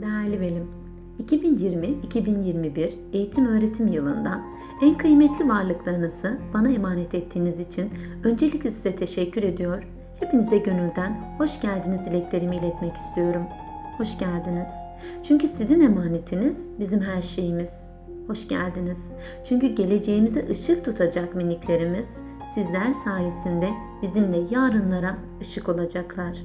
Değerli benim, 2020-2021 eğitim öğretim yılında en kıymetli varlıklarınızı bana emanet ettiğiniz için öncelikle size teşekkür ediyor. Hepinize gönülden hoş geldiniz dileklerimi iletmek istiyorum. Hoş geldiniz. Çünkü sizin emanetiniz bizim her şeyimiz. Hoş geldiniz. Çünkü geleceğimize ışık tutacak miniklerimiz sizler sayesinde bizimle yarınlara ışık olacaklar.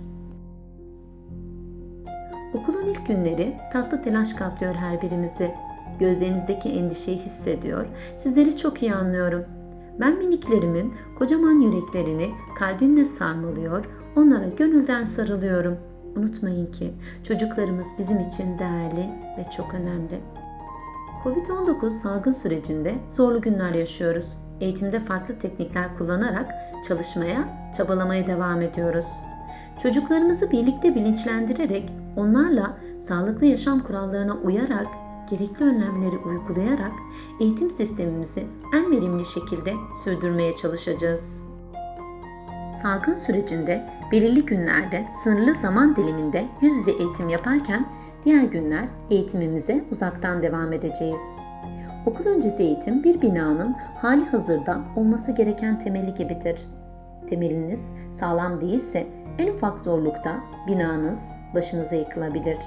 Okulun ilk günleri tatlı telaş kaplıyor her birimizi. Gözlerinizdeki endişeyi hissediyor. Sizleri çok iyi anlıyorum. Ben miniklerimin kocaman yüreklerini kalbimle sarmalıyor, onlara gönülden sarılıyorum. Unutmayın ki çocuklarımız bizim için değerli ve çok önemli. Covid-19 salgın sürecinde zorlu günler yaşıyoruz. Eğitimde farklı teknikler kullanarak çalışmaya, çabalamaya devam ediyoruz. Çocuklarımızı birlikte bilinçlendirerek, onlarla sağlıklı yaşam kurallarına uyarak, gerekli önlemleri uygulayarak eğitim sistemimizi en verimli şekilde sürdürmeye çalışacağız. Salgın sürecinde belirli günlerde sınırlı zaman diliminde yüz yüze eğitim yaparken diğer günler eğitimimize uzaktan devam edeceğiz. Okul öncesi eğitim bir binanın hali hazırda olması gereken temeli gibidir. Temeliniz sağlam değilse en ufak zorlukta binanız başınıza yıkılabilir.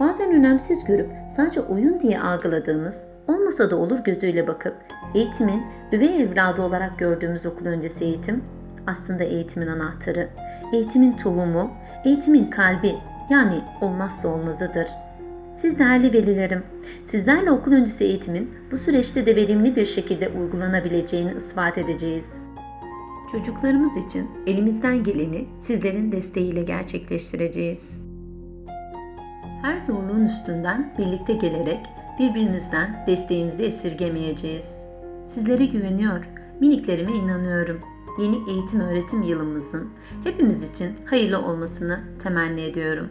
Bazen önemsiz görüp sadece oyun diye algıladığımız olmasa da olur gözüyle bakıp eğitimin üvey evladı olarak gördüğümüz okul öncesi eğitim aslında eğitimin anahtarı, eğitimin tohumu, eğitimin kalbi yani olmazsa olmazıdır. Siz değerli velilerim, sizlerle okul öncesi eğitimin bu süreçte de verimli bir şekilde uygulanabileceğini ispat edeceğiz. Çocuklarımız için elimizden geleni sizlerin desteğiyle gerçekleştireceğiz. Her zorluğun üstünden birlikte gelerek birbirimizden desteğimizi esirgemeyeceğiz. Sizlere güveniyor, miniklerime inanıyorum. Yeni eğitim öğretim yılımızın hepimiz için hayırlı olmasını temenni ediyorum.